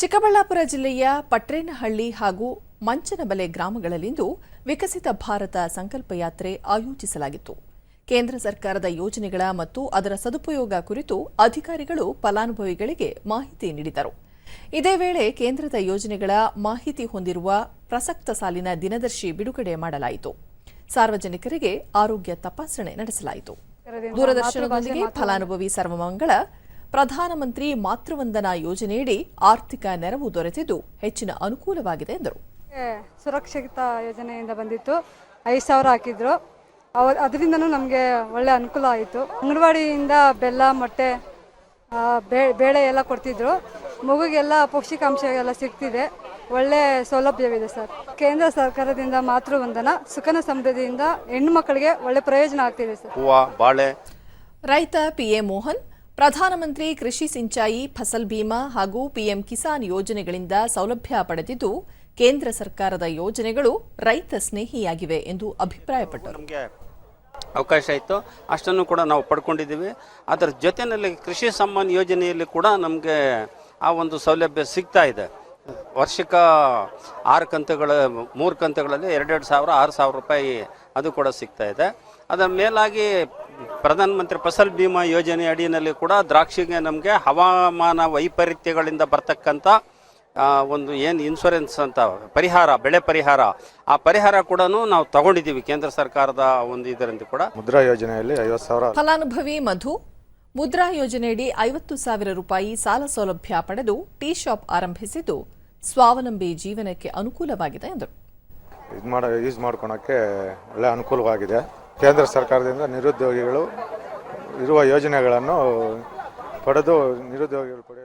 ಚಿಕ್ಕಬಳ್ಳಾಪುರ ಜಿಲ್ಲೆಯ ಪಟ್ರೇನಹಳ್ಳಿ ಹಾಗೂ ಮಂಚನಬಲೆ ಗ್ರಾಮಗಳಲ್ಲಿಂದು ವಿಕಸಿತ ಭಾರತ ಸಂಕಲ್ಪ ಯಾತ್ರೆ ಆಯೋಜಿಸಲಾಗಿತ್ತು. ಕೇಂದ್ರ ಸರ್ಕಾರದ ಯೋಜನೆಗಳ ಮತ್ತು ಅದರ ಸದುಪಯೋಗ ಕುರಿತು ಅಧಿಕಾರಿಗಳು ಫಲಾನುಭವಿಗಳಿಗೆ ಮಾಹಿತಿ ನೀಡಿದರು. ಇದೇ ವೇಳೆ ಕೇಂದ್ರದ ಯೋಜನೆಗಳ ಮಾಹಿತಿ ಹೊಂದಿರುವ ಪ್ರಸಕ್ತ ಸಾಲಿನ ದಿನದರ್ಶಿ ಬಿಡುಗಡೆ ಮಾಡಲಾಯಿತು. ಸಾರ್ವಜನಿಕರಿಗೆ ಆರೋಗ್ಯ ತಪಾಸಣೆ ನಡೆಸಲಾಯಿತು. ದೂರದರ್ಶನದೊಂದಿಗೆ ಫಲಾನುಭವಿ ಸರ್ವಮಂಗಳ ಪ್ರಧಾನಮಂತ್ರಿ ಮಾತೃವಂದನಾ ಯೋಜನೆಯಡಿ ಆರ್ಥಿಕ ನೆರವು ದೊರೆತಿದ್ದು ಹೆಚ್ಚಿನ ಅನುಕೂಲವಾಗಿದೆ ಎಂದರು. ಸುರಕ್ಷಿತ ಯೋಜನೆಯಿಂದ ಬಂದಿತ್ತು. ಐದು ಸಾವಿರ ಹಾಕಿದ್ರು. ಅವ ಅದರಿಂದನೂ ನಮಗೆ ಒಳ್ಳೆ ಅನುಕೂಲ ಆಯಿತು. ಅಂಗನವಾಡಿಯಿಂದ ಬೆಲ್ಲ ಮೊಟ್ಟೆ ಆ, ಬೇ- ಬೇಳೆ ಎಲ್ಲ ಕೊಡ್ತಿದ್ರು. ಮಗುಗೆಲ್ಲ ಪೌಷ್ಟಿಕಾಂಶ ಎಲ್ಲ ಸಿಗ್ತಿದೆ. ಒಳ್ಳೆ ಸೌಲಭ್ಯವಿದೆ ಸರ್. ಕೇಂದ್ರ ಸರ್ಕಾರದಿಂದ ಮಾತೃವಂದನ ಸುಖನ ಸಮೃದ್ಧಿಯಿಂದ ಹೆಣ್ಣು ಮಕ್ಕಳಿಗೆ ಒಳ್ಳೆ ಪ್ರಯೋಜನ ಆಗ್ತಿದೆ ಸರ್. ಹೂವು ಬಾಳೆ. ರೈತ ಪಿಎ ಮೋಹನ್ ಪ್ರಧಾನಮಂತ್ರಿ ಕೃಷಿ ಸಿಂಚಾಯಿ, ಫಸಲ್ ಭೀಮಾ ಹಾಗೂ ಪಿಎಂ ಕಿಸಾನ್ ಯೋಜನೆಗಳಿಂದ ಸೌಲಭ್ಯ ಪಡೆದಿದ್ದು, ಕೇಂದ್ರ ಸರ್ಕಾರದ ಯೋಜನೆಗಳು ರೈತ ಸ್ನೇಹಿಯಾಗಿವೆ ಎಂದು ಅಭಿಪ್ರಾಯಪಟ್ಟರು. ಅವಕಾಶ ಇತ್ತು ಅಷ್ಟನ್ನು ಕೂಡ ನಾವು ಪಡ್ಕೊಂಡಿದ್ದೀವಿ. ಅದರ ಜೊತೆಯಲ್ಲಿ ಕೃಷಿ ಸಮ್ಮಾನ್ ಯೋಜನೆಯಲ್ಲಿ ಕೂಡ ನಮಗೆ ಆ ಒಂದು ಸೌಲಭ್ಯ ಸಿಗ್ತಾ ಇದೆ. ವರ್ಷಕ್ಕ ಆರು ಕಂತುಗಳ, ಮೂರು ಕಂತುಗಳಲ್ಲಿ ಎರಡೆರಡು ಸಾವಿರ, ಆರು ಸಾವಿರ ರೂಪಾಯಿ ಅದು ಕೂಡ ಸಿಗ್ತಾ ಇದೆ. ಅದರ ಮೇಲಾಗಿ ಪ್ರಧಾನಮಂತ್ರಿ ಫಸಲ್ ಭೀಮಾ ಯೋಜನೆ ಅಡಿಯಲ್ಲಿ ಕೂಡ ದ್ರಾಕ್ಷಿಗೆ ನಮಗೆ ಹವಾಮಾನ ವೈಪರೀತ್ಯಗಳಿಂದ ಬರ್ತಕ್ಕಂಥ ಒಂದು ಏನು ಇನ್ಶೂರೆನ್ಸ್ ಅಂತ ಪರಿಹಾರ ಬೆಳೆ ಪರಿಹಾರ ಆ ಪರಿಹಾರ ಕೂಡ ನಾವು ತಗೊಂಡಿದ್ದೀವಿ ಕೇಂದ್ರ ಸರ್ಕಾರದ ಒಂದು ಇದರಿಂದ ಕೂಡ. ಮುದ್ರಾ ಯೋಜನೆಯಲ್ಲಿ ಐವತ್ತು ಸಾವಿರ ಫಲಾನುಭವಿ ಮಧು ಮುದ್ರಾ ಯೋಜನೆಯಡಿ ಐವತ್ತು ಸಾವಿರ ರೂಪಾಯಿ ಸಾಲ ಸೌಲಭ್ಯ ಪಡೆದು ಟೀ ಶಾಪ್ ಆರಂಭಿಸಿದ್ದು ಸ್ವಾವಲಂಬಿ ಜೀವನಕ್ಕೆ ಅನುಕೂಲವಾಗಿದೆ ಎಂದರು. ಇದು ಮಾಡ ಯೂಸ್ ಮಾಡ್ಕೊಳಕ್ಕೆ ಒಳ್ಳೆ ಅನುಕೂಲವಾಗಿದೆ. ಕೇಂದ್ರ ಸರ್ಕಾರದಿಂದ ನಿರುದ್ಯೋಗಿಗಳು ಇರುವ ಯೋಜನೆಗಳನ್ನು ಪಡೆದು ನಿರುದ್ಯೋಗಿಗಳು ಪಡೆಯೋದಕ್ಕೆ